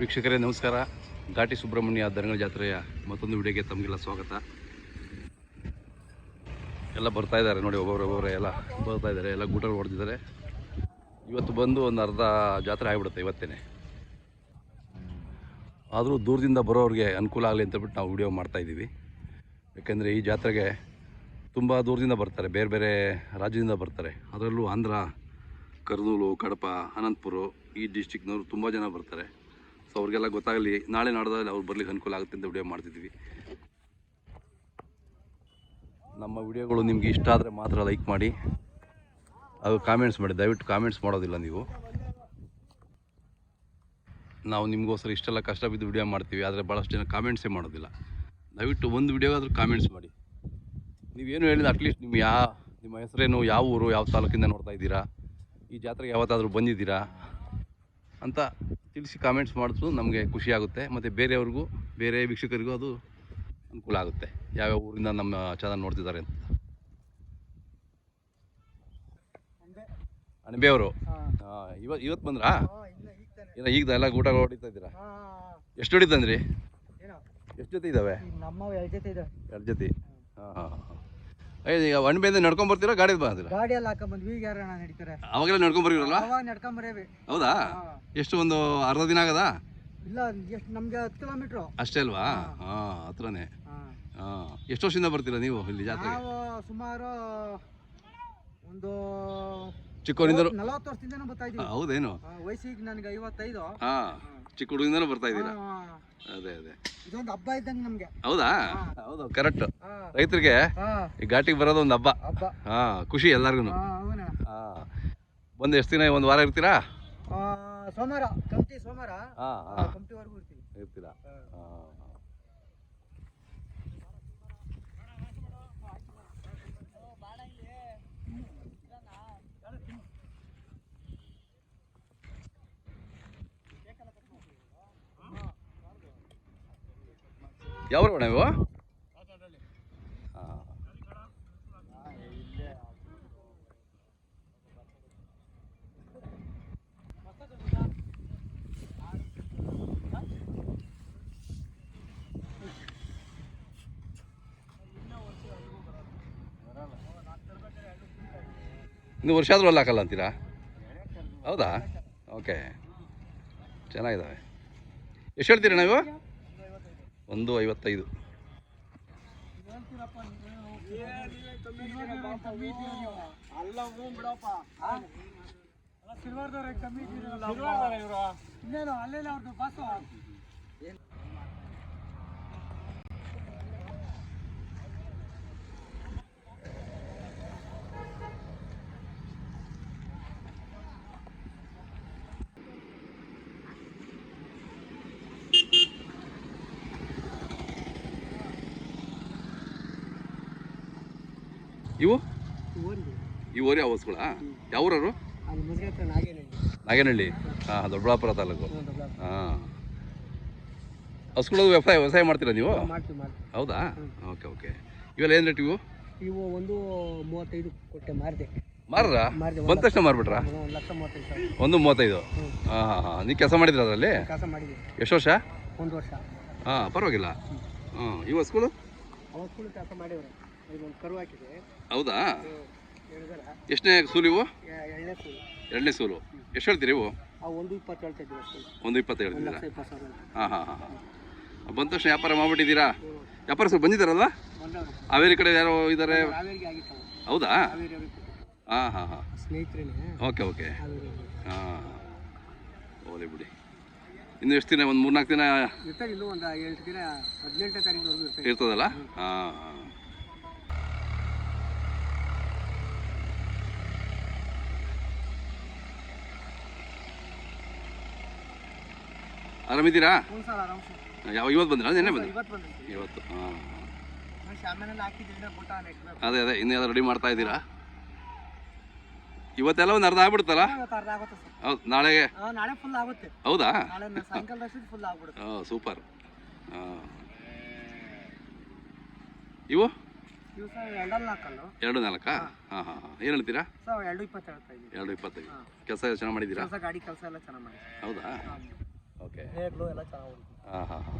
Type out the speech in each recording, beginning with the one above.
ವೀಕ್ಷಕರೇ, ನಮಸ್ಕಾರ. ಘಾಟಿ ಸುಬ್ರಹ್ಮಣ್ಯ ದನಗಳ ಜಾತ್ರೆಯ ಮತ್ತೊಂದು ವಿಡಿಯೋಗೆ ತಮಗೆಲ್ಲ ಸ್ವಾಗತ. ಎಲ್ಲ ಬರ್ತಾ ಇದ್ದಾರೆ ನೋಡಿ ಒಬ್ಬೊಬ್ರು ಒಬ್ಬೊಬ್ಬರೇ ಎಲ್ಲ ಬರ್ತಾ ಇದ್ದಾರೆ, ಎಲ್ಲ ಗೂಟರ್ ಹೊಡೆದಿದ್ದಾರೆ. ಇವತ್ತು ಬಂದು ಒಂದು ಅರ್ಧ ಜಾತ್ರೆ ಆಗಿಬಿಡುತ್ತೆ ಇವತ್ತೇನೆ. ಆದರೂ ದೂರದಿಂದ ಬರೋರಿಗೆ ಅನುಕೂಲ ಆಗಲಿ ಅಂತ ಬಿಟ್ಟು ನಾವು ವಿಡಿಯೋ ಮಾಡ್ತಾ ಇದ್ದೀವಿ. ಯಾಕೆಂದರೆ ಈ ಜಾತ್ರೆಗೆ ತುಂಬ ದೂರದಿಂದ ಬರ್ತಾರೆ, ಬೇರೆ ಬೇರೆ ರಾಜ್ಯದಿಂದ ಬರ್ತಾರೆ. ಅದರಲ್ಲೂ ಆಂಧ್ರ, ಕರ್ನೂಲು, ಕಡಪ, ಅನಂತಪುರ ಈ ಡಿಸ್ಟಿಕ್ನವರು ತುಂಬ ಜನ ಬರ್ತಾರೆ. ಸೊ ಅವ್ರಿಗೆಲ್ಲ ಗೊತ್ತಾಗಲಿ, ನಾಳೆ ನಾಡ್ದಲ್ಲಿ ಅವ್ರು ಬರ್ಲಿಕ್ಕೆ ಅನುಕೂಲ ಆಗುತ್ತೆ ಅಂತ ವಿಡಿಯೋ ಮಾಡ್ತಿದ್ವಿ. ನಮ್ಮ ವಿಡಿಯೋಗಳು ನಿಮ್ಗೆ ಇಷ್ಟ ಆದರೆ ಮಾತ್ರ ಲೈಕ್ ಮಾಡಿ. ಅದು ಕಾಮೆಂಟ್ಸ್ ಮಾಡಿ, ದಯವಿಟ್ಟು ಕಾಮೆಂಟ್ಸ್ ಮಾಡೋದಿಲ್ಲ ನೀವು. ನಾವು ನಿಮಗೋಸ್ಕರ ಇಷ್ಟೆಲ್ಲ ಕಷ್ಟ ಬಿದ್ದು ವಿಡಿಯೋ ಮಾಡ್ತೀವಿ, ಆದರೆ ಭಾಳಷ್ಟು ಜನ ಕಾಮೆಂಟ್ಸೇ ಮಾಡೋದಿಲ್ಲ. ದಯವಿಟ್ಟು ಒಂದು ವಿಡಿಯೋಗಾದರೂ ಕಾಮೆಂಟ್ಸ್ ಮಾಡಿ. ನೀವೇನು ಹೇಳಿದ್ರೆ ಅಟ್ಲೀಸ್ಟ್ ನಿಮ್ಮ ಯಾ, ನಿಮ್ಮ ಹೆಸರೇನು, ಯಾವ ಊರು, ಯಾವ ತಾಲೂಕಿಂದ ನೋಡ್ತಾ ಇದ್ದೀರಾ? ಈ ಜಾತ್ರೆಗೆ ಯಾವತ್ತಾದರೂ ಬಂದಿದ್ದೀರಾ? ಅಂತ ತಿಳಿಸಿ ಕಾಮೆಂಟ್ಸ್ ಮಾಡಿದ್ರು ನಮಗೆ ಖುಷಿಯಾಗುತ್ತೆ ಮತ್ತು ಬೇರೆಯವ್ರಿಗೂ ಬೇರೆ ವೀಕ್ಷಕರಿಗೂ ಅದು ಅನುಕೂಲ ಆಗುತ್ತೆ. ಯಾವ್ಯಾವ ಊರಿಂದ ನಮ್ಮ ಚಾನಲ್ ನೋಡ್ತಿದ್ದಾರೆ ಅಂತ. ಅಣಬೆಯವರು ಇವತ್ತು ಇವತ್ತು ಬಂದ್ರಾ? ಏನೋ ಈಗ ಎಲ್ಲ ಊಟ ಹೊಡಿತಾ ಇದ್ದೀರಾ? ಎಷ್ಟು ಹೊಡಿತಂದ್ರಿ ಎಷ್ಟು ಜೊತೆ ಇದ್ದಾವೆ ಎರಡು ಜೊತೆ ಇದೆ ಎರಡು ಜೊತೆ? ಹಾಂ ಹಾಂ ಹಾಂ. ಈಗ ಅಣಬೆಯಿಂದ ನಡ್ಕೊಂಡ್ ಬರ್ತೀರಾ ಗಾಡಿ ಬಂದಿರಾ ಗಾಡಿಯಲ್ಲಿ ಹಾಕೊಂಡ್ ಬಂದ್ವಿ ಈಗ ಯಾರಣ್ಣ ನಡೀತಾರೆ. ಅವಾಗೆಲ್ಲ ನಡ್ಕೊಂಡ್ ಬರೀರಲ್ಲ ಅವಾಗ ನಡ್ಕೊಂಡ್ ಬರೇವಿ ಹೌದಾ ಎಷ್ಟು ಒಂದು ಅರ್ಧ ದಿನ ಆಗದ? ಇಲ್ಲ ಎಷ್ಟು ನಮ್ಗೆ ಹತ್ತು ಕಿಲೋಮೀಟ್ರು. ಅಷ್ಟೇ ಅಲ್ವಾ? ಹಾಂ. ಹತ್ರನೇ. ಹಾಂ. ಎಷ್ಟು ವರ್ಷದಿಂದ ಬರ್ತೀರಾ ನೀವು ಇಲ್ಲಿ ಜಾತ್ರೆಗೆ? ನಾವು ಸುಮಾರು ಒಂದು ಚಿಕ್ಕವರಿಂದ ನಲವತ್ತು ವರ್ಷದಿಂದನೂ ಬರ್ತಾ ಇದೀವಿ ಹೌದೇನು? ಆ, ವಯಸ್ಸಿಗೆ ನನಗೆ ಐವತ್ತೈದು. ಹಾ ಚಿಕ್ಕ ಹುಡುಗಿಂದನೂ ಬರ್ತಾ ಇದ್ದೀರಾ? ಆ, ಅದೇ ಅದೇ. ಇದೊಂದು ಹಬ್ಬ ಇದ್ದಂಗೆ ನಮ್ಗೆ. ಹೌದಾ? ಹೌದು ಕರೆಕ್ಟ್. ಆ, ರೈತರಿಗೆ ಆ, ಈ ಘಾಟಿಗೆ ಬರೋದು ಒಂದು ಹಬ್ಬ. ಹಬ್ಬ. ಹಾಂ ಖುಷಿ ಎಲ್ಲರಿಗೂ ಆ, ಅವನ ಹಾ. ಬಂದು ಎಷ್ಟು ದಿನ ಒಂದು ವಾರ ಇರ್ತೀರಾ? ಆ, ಸೋಮವಾರ ಕಮಿಟಿ ಸೋಮವಾರ. ಹಾ ಹಾ. ಕಮಿಟಿವರೆಗೂ ಇರ್ತೀವಿ. ಯಾವ ಹಾಂ ಇನ್ನು ವರ್ಷ ಆದರೂ ಅಲ್ಲಿ ಹಾಕಲ್ಲ ಅಂತೀರಾ? ಹೌದಾ? ಓಕೆ ಚೆನ್ನಾಗಿದ್ದಾವೆ ಎಷ್ಟು ಹೇಳ್ತೀರಾ ನೀವು ಒಂದು ಐವತ್ತೈದು. ಇನ್ನೇನು ಅಲ್ಲೆಲ್ಲ ಅವ್ರದ್ದು ಬಾಸು. ಇವು? ಈ ಓರಿ. ಹೌಸ್ಗಳ ಯಾವ ಊರವರು? ಅಲ್ಲಿ ಮದುವೆ ಹತ್ರ ನಾಗೇನಹಳ್ಳಿ. ಹಾ ದೊಡ್ಡಬಳ್ಳಾಪುರ ತಾಲೂಕು. ಹಾಂ. ಹಸ್ಕೊಳ್ಳೋದು ವ್ಯವಸಾಯ ವ್ಯವಸಾಯ ಮಾಡ್ತೀರಾ ನೀವು? ಹೌದಾ? Okay okay. ಇವೆಲ್ಲ ಏನು ರೇಟ್ ಇವು? ಇವು ಒಂದು ಮೂವತ್ತೈದು ಕೊಟ್ಟೆ ಮಾರಿದೆ. ಮಾರ್ರಾ? ಬಂದ ತಕ್ಷಣ ಮಾರ್ಬಿಟ್ರಾ? ಒಂದು ಮೂವತ್ತೈದು ಹಾಂ ಹಾಂ ಹಾಂ. ನೀವು ಕೆಲಸ ಮಾಡಿದ್ರ ಅದರಲ್ಲಿ? ಎಷ್ಟು ವರ್ಷ? ಒಂದು ವರ್ಷ. ಹಾಂ ಪರವಾಗಿಲ್ಲ. ಹಾಂ ಇವು ಹಸ್ಗಳು ಕೆಲಸ ಮಾಡಿವ್ರೆ. ಹೌದಾ? ಎಷ್ಟನೇ ಸೂಲು ಇವು? ಎಣ್ಣೆ ಸೂರು ಎರಡನೇ ಸೂಲು. ಎಷ್ಟು ಹೇಳ್ತೀರಿ ಇವು? ಒಂದು ಇಪ್ಪತ್ತು ಹೇಳ್ತೀರ. ಹಾಂ ಹಾಂ ಹಾಂ ಹಾಂ. ಬಂದ ತಕ್ಷಣ ವ್ಯಾಪಾರ ಮಾಡ್ಬಿಟ್ಟಿದ್ದೀರಾ? ವ್ಯಾಪಾರ ಸ್ವಲ್ಪ ಬಂದಿದ್ದಾರಲ್ಲ ಅವೇರಿ ಹಾವೇರಿ ಕಡೆ ಯಾರೋ ಇದ್ದಾರೆ. ಹೌದಾ. ಹಾಂ ಹಾಂ ಹಾಂ. Okay okay. ಹಾಂ ಓಲಿ ಬಿಡಿ. ಇನ್ನು ಎಷ್ಟು ದಿನ? ಒಂದು ಮೂರ್ನಾಲ್ಕು ದಿನ ಇರ್ತದಲ್ಲ? ಹಾಂ ಹಾಂ. ಆರಾಮಿದ್ದೀರಾ? ಹ್ಞೂ ಸರ್ ಆರಾಮ್ ಸರ್. ಯಾವ ಇವತ್ತು ಬಂದಿರಾ? ನೆನ್ನೆ ಬಂದ್ರಿ? ಇವತ್ತು ಇವತ್ತು ಹಾಂ ಶಾಮಿನಲ್ಲಿ ಹಾಕಿದ್ರಿಂದ ಅದೇ ಅದೇ ಇನ್ನೂ ರೆಡಿ ಮಾಡ್ತಾ ಇದ್ದೀರಾ? ಇವತ್ತೆಲ್ಲ ಒಂದು ಅರ್ಧ ಆಗ್ಬಿಡುತ್ತಲ್ಲ? ಇವತ್ತು ಅರ್ಧ ಆಗುತ್ತೆ ಸರ್. ಹೌದು ನಾಳೆಗೆ? ನಾಳೆ ಫುಲ್ ಆಗುತ್ತೆ. ಹೌದಾ? ನಾಳೆ ಸಾಯಂಕಾಲ ಫುಲ್ ಆಗ್ಬಿಡುತ್ತೆ. ಹಾಂ ಸೂಪರ್. ಹಾಂ ಇವು? ಇವು ಸರ್ ಎರಡಲ್ಲಿ ಹಾಕಲ್ಲು ಎರಡು ನಾಲ್ಕಾ? ಹಾಂ. ಹಾಂ ಹಾಂ ಏನು ಹೇಳ್ತೀರಾ? ಸರ್ ಎರಡು ಇಪ್ಪತ್ತು ಹೇಳ್ತಾ ಇದ್ದೀವಿ ಎರಡು ಇಪ್ಪತ್ತೈದು. ಕೆಲಸ ಚೆನ್ನಾಗಿ ಮಾಡಿದ್ದೀರಾ? ಗಾಡಿ ಕೆಲಸ ಎಲ್ಲ ಚೆನ್ನಾಗಿ ಮಾಡಿ ಹೌದಾ? ಓಕೆ. ನೇಗ್ಲು ಎಲ್ಲ ಚೆನ್ನಾಗಿ ಹೊಡಿತೀವಿ ಹಾಂ ಹಾಂ ಹಾಂ.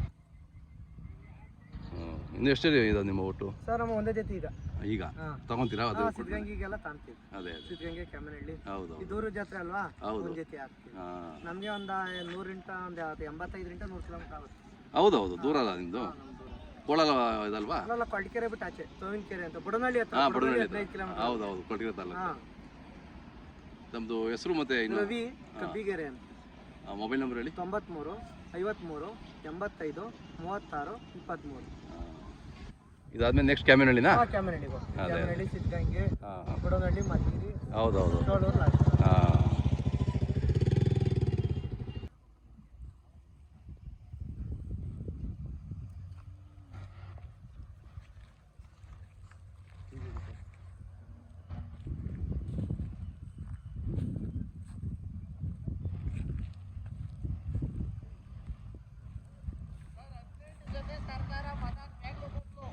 ಹ್ಞೂ ಇನ್ನು ಎಷ್ಟು ಇದೆ ನಿಮ್ಮ ಒಟ್ಟು? ಸರ್ ನಮ್ಮ ಒಂದೇ ಜೊತೆ ಈಗ. ಈಗ? ಹಾಂ. ತಗೊಂತೀರಾ ಅದು ಕೊಡ್ತೀನಿ. ಸಿದ್ಧಗಂಗಿಗೆಲ್ಲ ತಾಂತೀವಿ ಅದೇ ಅದೇ. ಸಿದ್ಧಗಂಗೆ ಕೆಮ್ಮನಹಳ್ಳಿ. ಹೌದು ಜಾತ್ರೆ ಅಲ್ವಾ? ಹೌದು. ಒಂದ್ ಜೊತೆ ಹಾಕ್ತೀವಿ. ಹಾಂ. ನಮಗೆ ಒಂದು ಒಂದು ಎಂಬತ್ತೈದರಿಂದ ನೂರು ಕಿಲೋಮೀಟರ್ ಆಗುತ್ತೆ. ಹೌದೌದು ದೂರ ಅಲ್ಲ ನಿಮ್ಮದು ಹಾ, ನಮ್ ದೂರ. ಕೋಳಲ ಇದಲ್ವಾ? ಅಲ್ಲಲ್ಲ ಕೊಳ್ಕೆರೆ ಬಿಟ್ಟು ಆಚೆ ಕೆರೆ ಅಂತ. ಬುಡನಹಳ್ಳಿ ಹತ್ರ ಹಾಂ ಬುಡನಹಳ್ಳಿ ಬಡವಳ್ಳಿ ಹದಿನೈದು ಕಿಲೋಮೀಟರ್. ಹೌದು ಹೌದು. ತಾಲೂಕು. ಹಾ. ನಮ್ಮದು ಹೆಸರು ಮತ್ತೆ ಇನ್ನು? ರವಿ ಕಬ್ಬಿಗೆರೆ ಅಂತ. ಮೊಬೈಲ್ ನಂಬರ್ ಹೇಳಿ. ತೊಂಬತ್ಮೂರು ಐವತ್ಮೂರು ಎಂಬತ್ತೈದು ಮೂವತ್ತಾರು ಇಪ್ಪತ್ತ್ಮೂರು ಇದಾದ್ಮೇಲೆ ನೆಕ್ಸ್ಟ್ ಕ್ಯಾಮೆರಾ ಹಾಂ ಕ್ಯಾಮನಹಳ್ಳಿಗೆ ಕ್ಯಾಮೆರಾ ಅದೇ. ಕ್ಯಾಮನಹಳ್ಳಿ ಸಿದ್ಧಗಂಗೆ ಹಾಂ. ಬುಡನಹಳ್ಳಿ ಮತ್ತಿರಿ ಹೌದೌದು. ಹಾಂ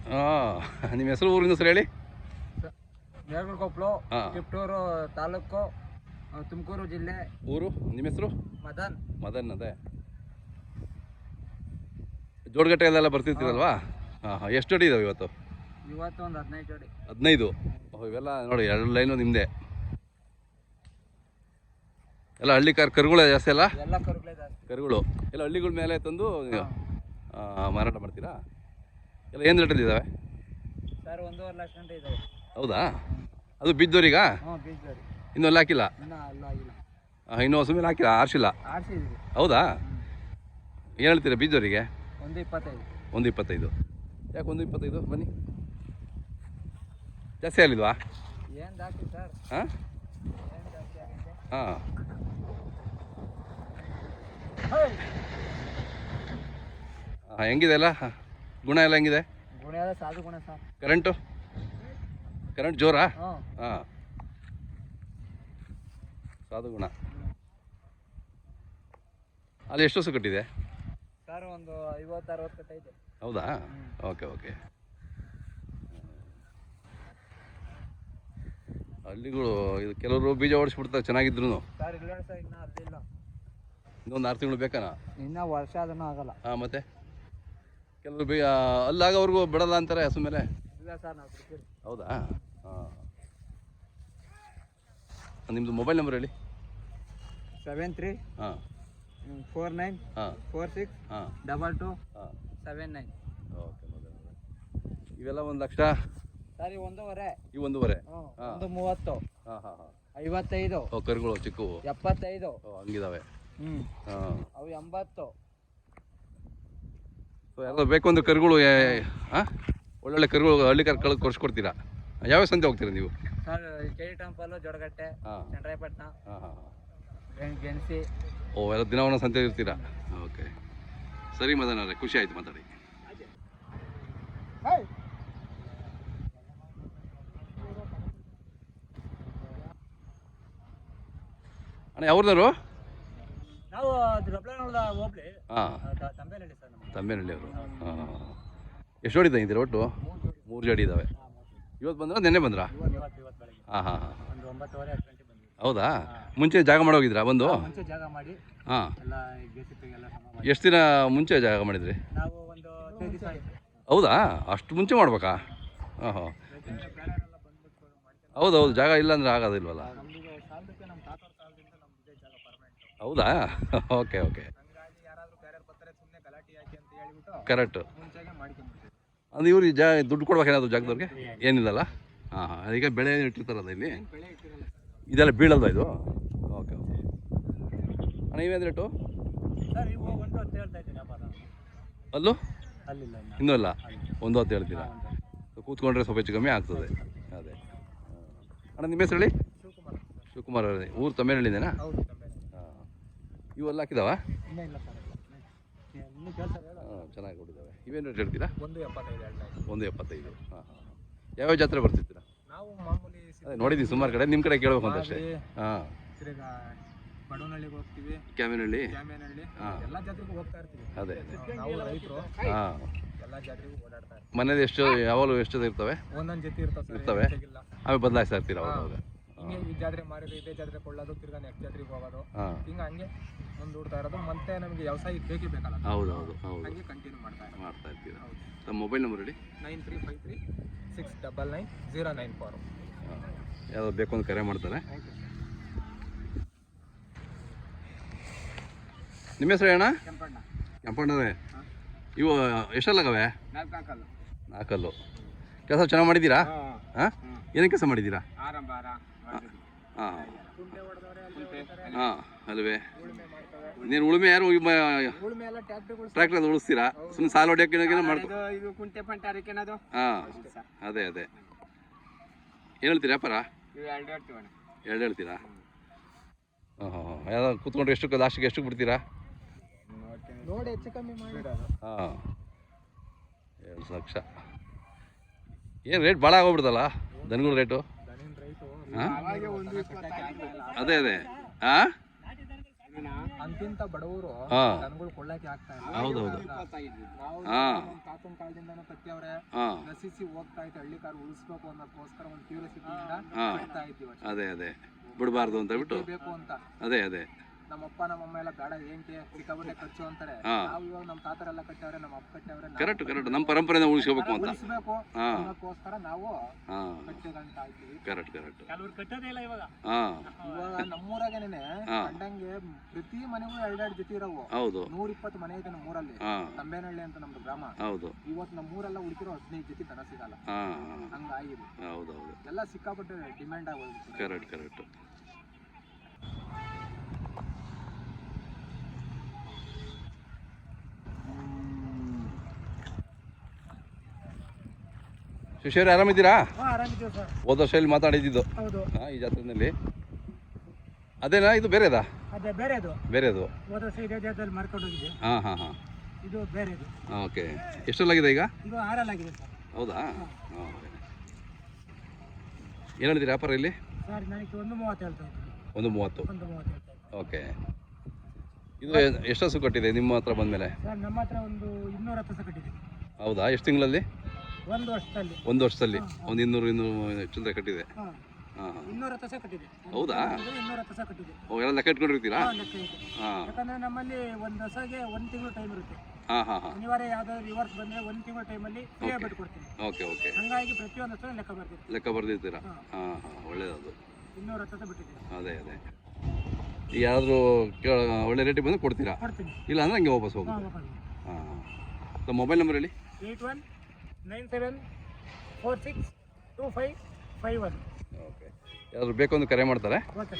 ಹಾಂ ನಿಮ್ಮ ಹೆಸರು ಊರಿನ ಹೆಸರು ಹೇಳಿ? ಕೊಪ್ಪಳು ಕಿಪ್ಟೂರು ತಾಲೂಕು ತುಮಕೂರು ಜಿಲ್ಲೆ. ಊರು? ನಿಮ್ಮ ಹೆಸರು? ಮದನ್. ಮದನ್ ಅದೇ. ಜೋಡಗಟ್ಟೆಯಲ್ಲೆಲ್ಲ ಬರ್ತಿರ್ತೀರಲ್ವಾ? ಹಾಂ. ಹಾಂ ಎಷ್ಟು ಅಡಿ ಇದಾವೆ ಇವತ್ತು? ಇವತ್ತು ಒಂದು ಹದಿನೈದು ಅಡಿ. ಹದಿನೈದು? ಇವೆಲ್ಲ ನೋಡಿ ಎರಡು ಲೈನು ನಿಮ್ಮದೇ ಎಲ್ಲ ಹಳ್ಳಿ ಕಾರ್ ಕರುಗಳು ಜಾಸ್ತಿ ಅಲ್ಲ? ಎಲ್ಲ ಕರುಗಳೇ ಜಾಸ್ತಿ. ಕರುಗಳು. ಎಲ್ಲ ಹಳ್ಳಿಗಳ ಮೇಲೆ ತಂದು ಮಾರಾಟ ಮಾಡ್ತೀರಾ? ಎಲ್ಲ ಏನು ರೇಟಲ್ಲಿ ಇದ್ದಾವೆ ಸರ್ ಒಂದೂವರೆ ಲಕ್ಷ ಗಂಟೆ ಇದೆ ಹೌದಾ? ಅದು ಬಿದ್ದೋರಿಗ? ಹ್ಞೂ ಬೀಜ ಜೋಡಿ ಇನ್ನೂ ಅಲ್ಲಿ ಹಾಕಿಲ್ಲ? ಇನ್ನೂ ಅಲ್ಲ ಆಗಿಲ್ಲ. ಆ, ಇನ್ನೂ ಹೊಸ ಮೇಲೆ ಹಾಕಿಲ್ಲ ಆರಿಸಿಲ್ಲ? ಆಡ್ಸಿದ್ದೀವಿ ಹೌದಾ? ಏನು ಹೇಳ್ತೀರಾ ಬೀಜೋರಿಗೆ ಒಂದು ಇಪ್ಪತ್ತೈದು. ಒಂದು ಇಪ್ಪತ್ತೈದು. ಯಾಕೆ ಒಂದು ಇಪ್ಪತ್ತೈದು? ಬನ್ನಿ. ಜಾಸ್ತಿ ಆಗಲಿಲ್ವಾ? ಏನು ಜಾಸ್ತಿ ಸರ್? ಹಾಂ? ಏನು ಜಾಸ್ತಿ ಆಗಿದೆ ಹಾಂ. ಹೆಂಗಿದೆ ಅಲ್ಲ ಗುಣ ಎಲ್ಲ ಹೆಂಗಿದೆ? ಗುಣ ಸಾಧು ಗುಣ ಸರ್ ಕರೆಂಟು? ಕರೆಂಟ್ ಜೋರಾ? ಹಾಂ. ಹಾಂ. ಸಾಧು ಗುಣ. ಅಲ್ಲಿ ಎಷ್ಟು ವರ್ಷ ಕಟ್ಟಿದೆ? ಸರ್ ಒಂದು ಐವತ್ತು ಅರವತ್ತು ಕಟ್ಟೈತೆ. ಹೌದಾ? Okay okay. ಹಳ್ಳಿಗಳು ಇದು ಕೆಲವರು ಬೀಜ ಓಡಿಸ್ಬಿಡ್ತಾರೆ ಚೆನ್ನಾಗಿದ್ರು ಸರ್ ಇಲ್ಲ ಸರ್ ಇನ್ನೂ ಅಲ್ಲಿಲ್ಲ ಇನ್ನೊಂದು ಆರು ತಿಂಗಳು ಬೇಕಾನ? ಇನ್ನೂ ವರ್ಷ ಅದನ್ನು ಆಗಲ್ಲ. ಹಾಂ ಮತ್ತೆ? ಕೆಲವರು ಅಲ್ಲಾಗ ಅಲ್ಲಾಗವ್ರಿಗೂ ಬಿಡಲ್ಲ ಅಂತಾರೆ ಹಸು ಮೇಲೆ. ಹೌದಾ? ಹಾಂ ನಿಮ್ಮದು ಮೊಬೈಲ್ ನಂಬರ್ ಹೇಳಿ. ಸೆವೆನ್ ತ್ರೀ ಹಾಂ ಫೋರ್ ನೈನ್ ಹಾಂ ಫೋರ್ ಸಿಕ್ಸ್ ಹಾಂ ಡಬಲ್ ಟು ಹಾಂ ಸೆವೆನ್ ನೈನ್. ಓಕೆ ಮೊಬೈಲ್ ಇವೆಲ್ಲ ಒಂದು ಲಕ್ಷ? ಸರಿ ಒಂದೂವರೆ. ಈ ಒಂದೂವರೆ. ಒಂದು ಮೂವತ್ತು. ಹಾಂ ಹಾಂ ಹಾಂ. ಐವತ್ತೈದು. ಕರುಗಳು ಚಿಕ್ಕವು. ಎಪ್ಪತ್ತೈದು. ಹಂಗಿದಾವೆ. ಹ್ಞೂ ಹಾಂ. ಅವು ಎಂಬತ್ತು. ಸೊ ಎಲ್ಲ ಬೇಕು ಒಂದು ಕರುಗಳು ಹಾಂ ಒಳ್ಳೊಳ್ಳೆ ಕರುಗಳು ಹಳ್ಳಿ ಕರ್ ಕಳ್ದು ಕೊಡ್ಸ್ಕೊಡ್ತೀರಾ ಯಾವ ಸಂತೆ ಹೋಗ್ತೀರಾ ನೀವು? Sir K Jodagatte Chandrayapatna Genasi. ಓ ಎಲ್ಲ ದಿನ ಒಂದೊಂದು ಸಂತೆ ಇರ್ತೀರಾ? ಓಕೆ. ಸರಿ ಮದನ್ ಅವರೇ ಖುಷಿ ಆಯ್ತು ಮಾತಾಡಿ. ಅಣ್ಣ ಯಾವ್ರದವರು? ನಾವು ಹೋಬ್ಳಿ ಹಾಂ. ತಂಬೇನಹಳ್ಳಿ ಸರ್ ಹಾಂ. ಎಷ್ಟು ಜೋಡಿ ಇದ್ದೀರಾ ಒಟ್ಟು? ಮೂರು ಜೋಡಿ ಇದ್ದಾವೆ ಇವತ್ತು ಬಂದ್ರ ನೆನ್ನೆ ಬಂದ್ರಾ? ಇವತ್ತು ಇವತ್ತು ಬೆಳಗ್ಗೆ. ಹಾಂ ಹಾಂ ಹಾಂ. ಒಂದು ಒಂಬತ್ತುವರೆ ಹತ್ತು ಗಂಟೆ ಬಂದ್ವಿ. ಹೌದಾ? ಮುಂಚೆ ಜಾಗ ಮಾಡೋಗಿದ್ರಾ ಬಂದು? ಮುಂಚೆ ಜಾಗ ಮಾಡಿ. ಹಾಂ. ಎಲ್ಲ ಬೇಸಿಕ್ಗೆಲ್ಲ ಸಮ ಮಾಡಿ. ಎಷ್ಟು ದಿನ ಮುಂಚೆ ಜಾಗ ಮಾಡಿದ್ರಿ? ನಾವು ಒಂದು ಹದಿನೈದು ದಿವಸ ಆಯ್ತು. ಹೌದಾ? ಅಷ್ಟು ಮುಂಚೆ ಮಾಡ್ಬೇಕಾ? ಹಾಂ ಹಾಂ ಯಾಕಂದ್ರೆ ಬೇರೆಯವರೆಲ್ಲ ಬಂದ್ಬಿಟ್ಟು ಮಾಡ್ಕೊಂಡು ಹೌದು ಹೌದು ಜಾಗ ಇಲ್ಲ ಆಗೋದಿಲ್ಲವಲ್ಲ ಆಗೋದಿಲ್ವಲ್ಲ? ನಮ್ದು ಸಾಲದಕ್ಕೆ ನಮ್ಮ ತಾತವ್ರ ಕಾಲದಿಂದ ನಮ್ದು ಇದೇ ಜಾಗ ಪರ್ಮನೆಂಟ್ ಹೌದಾ? Okay okay. ಕರೆಕ್ಟು ಅಂದ್ರೆ ಇವ್ರಿಗೆ ಜಾ ದುಡ್ಡು ಕೊಡ್ಬೇಕೇನಾದ್ರು ಜಾಗದವ್ರಿಗೆ? ಏನಿಲ್ಲಲ್ಲ? ಹಾಂ ಹಾಂ. ಈಗ ಬೆಳೆ ಇಟ್ಟಿರ್ತಾರಲ್ಲ ಇಲ್ಲಿ? ಇದೆಲ್ಲ ಬೀಳಲ್ವಾ ಇದು? Okay okay. ಅಣ್ಣ ಇವೇನು ರೇಟು? ಅಲ್ಲೂ? ಇನ್ನು. ಅಲ್ಲ? ಒಂದು ಹೊತ್ತು ಹೇಳ್ತೀರಾ? ಕೂತ್ಕೊಂಡ್ರೆ ಸ್ವಲ್ಪ ಹೆಚ್ಚು ಕಮ್ಮಿ ಆಗ್ತದೆ. ಅದೇ. ಅಣ್ಣ ನಿಮ್ಮ ಹೆಸರು ಹೇಳಿ? ಶಿವಕುಮಾರ್ ಅವರೇ. ಊರು ತಮ್ಮೇನಹಳ್ಳಿದೇನಾ ಇವೆಲ್ಲ ಹಾಕಿದಾವ? ಹಾಂ ಚೆನ್ನಾಗಿ ಕೊಟ್ಟಿದ್ದಾವೆ ಇವೇನು ರೇಟ್ ಹೇಳ್ತೀರಾ? ಒಂದು ಎಪ್ಪತ್ತೈದು ಒಂದು ಎಪ್ಪತ್ತೈದು. ಹಾಂ ಹಾಂ ಯಾವ್ಯಾವ ಜಾತ್ರೆ ಬರ್ತಿರ್ತೀರಾ? ನಾವು ಮಾಮೂಲಿ ಅದೇ ನೋಡಿದ್ದೀವಿ ಸುಮಾರು ಕಡೆ. ನಿಮ್ಮ ಕಡೆ ಕೇಳಬೇಕು ಅಂತ ಅಷ್ಟೇ. ಹಾಂ. ಬಡವನಹಳ್ಳಿಗೆ ಹೋಗ್ತೀವಿ. ಕ್ಯಾಮಿನಹಳ್ಳಿ? ಜಾಮೇನಹಳ್ಳಿ ಹಾ. ಎಲ್ಲ ಜಾತ್ರೆಗೂ ಹೋಗ್ತಾ ಇರ್ತೀವಿ. ಅದೇ ನಾವು ರೈತರು. ಹಾಂ. ಎಲ್ಲ ಜಾತ್ರೆಗೂ ಓಡಾಡ್ತಾ ಇರ್ತೀವಿ. ಮನೇಲಿ ಎಷ್ಟು ಯಾವಾಗಲೂ ಎಷ್ಟು ಇರ್ತವೆ? ಒಂದೊಂದು ಜೊತೆ ಇರ್ತಾವೆ ಇರ್ತವೆ? ಆಮೇಲೆ ಬದಲಾಯಿಸ್ತಾ ಇರ್ತೀರ ಅವಾಗ ಅವಾಗ ಈ ಜಾತ್ರೆ ಮಾರಿದ್ರೆ ಇದೇ ಜಾತ್ರೆ ಕೊಳ್ಳೋದು ತಿರ್ಗಾ ನೆಕ್ಸ್ಟ್ ಜಾತ್ರೆಗೆ ಹೋಗೋದು. ಹಿಂಗ ಹಿಂಗೆ ಹಂಗೆ. ಮುಂದೂಡ್ತಾ ಇರೋದು. ಮತ್ತೆ ನಮಗೆ ವ್ಯವಸಾಯಕ್ಕೆ ಬೇಕೇ ಬೇಕಲ್ಲ. ಹೌದು ಹೌದು ಹೌದು. ಹಾಗೆ ಕಂಟಿನ್ಯೂ ಮಾಡ್ತಾ ಇರೋದು. ಮಾಡ್ತಾ ಇರ್ತೀರಾ? ಹೌದು. ತಮ್ಮ ಮೊಬೈಲ್ ನಂಬರ್ ಹೇಳಿ. Nine three five three six double nine zero nine four. ಯಾವ್ದು ಬೇಕು ಅಂತ ಕರೆ ಮಾಡ್ತಾರೆ. ನಿಮ್ಮ ಹೆಸರು ಅಣ್ಣ? ಕೆಂಪಣ್ಣ. ಕೆಂಪಣ್ಣವೇ ಇವು ಎಷ್ಟಲ್ಲಾಗವೆ? ನಾಲ್ಕಲ್ಲು. ಕೆಲಸ ಚೆನ್ನಾಗಿ ಮಾಡಿದ್ದೀರಾ? ಹಾಂ ಕೆಲಸ ಮಾಡಿದ್ದೀರಾ? ಹಾಂ ಹಾಂ ಅಲ್ವೇ. ಉಳುಮೆ ನೀನು ಉಳುಮೆ ಯಾರು ಟ್ರ್ಯಾಕ್ಟರ್ ಅದು ಉಳಿಸ್ತೀರಾ? ಸುಮ್ಮನೆ ಸಾಲ ಹೊಡಿಯೋಕೆ ಮಾಡ್ಕೊ ಇದು ಕುಂಟೆ ಪಂಟ ಅರಿಕೆನದು ಹಾಂ ಅದೇ ಅದೇ. ಏನು ಹೇಳ್ತೀರಾ ವ್ಯಾಪಾರ? ಇವು ಎರಡು ಹೇಳ್ತೀರಾ ಹಾಂ ಹಾಂ ಹಾಂ ಯಾವ್ದು ಕೂತ್ಕೊಂಡ್ರೆ ಎಷ್ಟು ಲಾಸ್ಟಿಗೆ ಎಷ್ಟು ಬಿಡ್ತೀರಾ? ನೋಡಿ ಹೆಚ್ಚು ಕಮ್ಮಿ ಮಾಡಿ. ಹಾಂ. ಎರಡು ಲಕ್ಷ. ಏನು ರೇಟ್ ಭಾಳ ಆಗೋಗ್ಬಿಡ್ತಲ್ಲ? ದನಗಳ ರೇಟು ದನಿನ ರೈಟು ಹಾಂ? ಅದೇ ಅದೇ. ಹಾಂ ಅಂತಿಂತ ಬಡವರು ದನಗಳು ಕೊಳ್ಳಕ್ಕೆ ಆಗ್ತಾ ಇಲ್ಲ. ಹೌದೌದು. ನಾವು ನಮ್ಮ ತಾತನ ಕಾಲದಿಂದನೂ ಕತ್ತಿಯವ್ರೆ ಹಾಂ ಹೋಗ್ತಾ ಇತ್ತು ಹಳ್ಳಿ ಕಾರು ಉಳಿಸ್ಬೇಕು ಅನ್ನೋದಕ್ಕೋಸ್ಕರ ಒಂದು ತೀವ್ರ ಹಾ. ಬಿಡ್ತಾ ಇದ್ದೀವಿ ಅಷ್ಟೇ. ಅದೇ ಅದೇ. ಬಿಡಬಾರ್ದು ಅಂತ ಬಿಟ್ಟು. ಬೇಕು ಅಂತ. ಅದೇ ಅದೇ. ನಮ್ಮಪ್ಪ ನಮ್ಮಮ್ಮ ಎಲ್ಲ ಬೇಡ ಏನಕ್ಕೆ ಸಿಕ್ಕಾಪಟ್ಟೆ ಖರ್ಚು ಅಂತಾರೆ. ಹಾ. ನಾವು ಇವಾಗ ನಮ್ಮ ತಾತರೆಲ್ಲ ಕಟ್ಟವ್ರೆ ನಮ್ಮ ಅಪ್ಪ ಕಟ್ಟವ್ರೆ ನಾವು ಕರೆಕ್ಟ್ ಕರೆಕ್ಟ್ ನಮ್ಮ ಪರಂಪರೆನ ಉಳಿಸ್ಕೋಬೇಕು ಅಂತ. ಉಳಿಸ್ಬೇಕು. ಹಾಂ. ಅನ್ನೋದಕ್ಕೋಸ್ಕರ ನಾವು ಹಾಂ. ಇದ್ದೀವಿ ಕರೆಕ್ಟ್ ಕರೆಕ್ಟ್ ಕೆಲವ್ರು ಕಟ್ಟೋದೇ ಇಲ್ಲ ಇವಾಗ. ಹಾಂ. ಇವಾಗ ನಮ್ಮೂರಾಗೇನೆ ಹಾ. ಕಂಡಂಗೆ ಪ್ರತಿ ಮನೆಗೂ ಎರಡೆರಡು ಜೊತೆ ಇರವು. ಹೌದು. ನೂರ ಇಪ್ಪತ್ತು ಮನೆ ಇದೆ ನಮ್ಮೂರಲ್ಲಿ. ಹಾಂ. ತಂಬೇನಹಳ್ಳಿ ಅಂತ ನಮ್ದು ಗ್ರಾಮ. ಹೌದು. ಇವತ್ತು ನಮ್ಮೂರೆಲ್ಲ ಹುಡುಕಿರೋ ಹದಿನೈದು ಜೊತೆ ದನ ಸಿಗಲ್ಲ. ಹಾಂ ಹಂಗಾಗಿದೆ. ಹೌದು ಹೌದು ಎಲ್ಲ ಸಿಕ್ಕಾಪಟ್ಟೆ ಡಿಮ್ಯಾಂಡ್ ಆಗೋದು ಕರೆಕ್ಟ್ ಕರೆಕ್ಟ್ ಶಿಷ್ಯರು ಆರಾಮಿದ್ದೀರಾ? ಹೋದ ವರ್ಷ ಇಲ್ಲಿ ಮಾತಾಡಿದ್ದು. ಈ ಜಾತ್ರೆಯಲ್ಲಿ ಅದೇನಾ ಇದು ಬೇರೆದಾ? ಅದೇ ಬೇರೆದು. ಹಾಂ ಹಾಂ ಹಾಂ. ಓಕೆ. ಎಷ್ಟಲ್ಲಾಗಿದೆ ಈಗ? ಹೌದಾ? ಏನು ಹೇಳ್ತೀರಿ ವ್ಯಾಪಾರ ಇಲ್ಲಿ? ಒಂದು ಮೂವತ್ತು ಓಕೆ. ಇದು ಎಷ್ಟು ಹಸು ಕಟ್ಟಿದೆ ನಿಮ್ಮ ಹತ್ರ ಬಂದಮೇಲೆ? ಹೌದಾ? ಎಷ್ಟು ತಿಂಗಳಲ್ಲಿ? ಒಂದು ವರ್ಷದಲ್ಲಿ. ಒಂದು ವರ್ಷದಲ್ಲಿ. ಒಂದು ಇನ್ನೂರು ಇನ್ನೂರು ಚಿಲ್ಲರೆ ಕಟ್ಟಿದೆ. ಹಾಂ. ಹಾಂ. ಹಾಂ ಇನ್ನೂರ ಹತ್ತು ಸಹ ಕಟ್ಟಿದೆ. ಹೌದಾ? ಇನ್ನೂರ ಹತ್ತು ಸಹ ಕಟ್ಟಿದೆ. ಓ ಎಲ್ಲ ಲೆಕ್ಕ ಇಟ್ಕೊಂಡಿರ್ತೀರಾ? ಹಾಂ, ಲೆಕ್ಕ ಇದೆ. ಹಾಂ. ಯಾಕಂದ್ರೆ ನಮ್ಮಲ್ಲಿ ಒಂದು ಹೊಸಗೆ ಒಂದು ತಿಂಗಳು ಟೈಮ್ ಇರುತ್ತೆ. ಹಾಂ ಹಾಂ ಹಾಂ. ಅನಿವಾರ್ಯ ಯಾವ್ದಾದ್ರು ರಿವರ್ಸ್ ಬಂದ್ರೆ ಒಂದು ತಿಂಗಳ ಟೈಮಲ್ಲಿ ಫ್ರೀಯಾಗಿ ಬಿಟ್ಕೊಡ್ತೀನಿ. ಓಕೆ ಓಕೆ ಹಂಗಾಗಿ ಪ್ರತಿಯೊಂದು ಹತ್ರ ಲೆಕ್ಕ ಬರ್ತೀನಿ ಲೆಕ್ಕ ಬರ್ದಿರ್ತೀರಾ? ಹಾಂ. ಹಾಂ ಹಾಂ ಒಳ್ಳೇದದು. ಇನ್ನೂರ ಹತ್ತು ಸಹ ಬಿಟ್ಟಿದ್ದೀನಿ. ಅದೇ ಅದೇ. ಯಾರಾದರೂ ಒಳ್ಳೆ ರೇಟಿಗೆ ಬಂದು ಕೊಡ್ತೀರಾ? ಕೊಡ್ತೀನಿ. ಇಲ್ಲ ಅಂದ್ರೆ ಹಂಗೆ ವಾಪಸ್ ಹಾಂ ಹೋಗುತ್ತೆ ಹಾಂ ಮೊಬೈಲ್ ನಂಬರ್ ಹೇಳಿ? Eight one nine seven four six two five five one. Okay ಯಾರು ಬೇಕು ಅಂದ್ರೆ ಕರೆ ಮಾಡ್ತಾರೆ? ಓಕೆ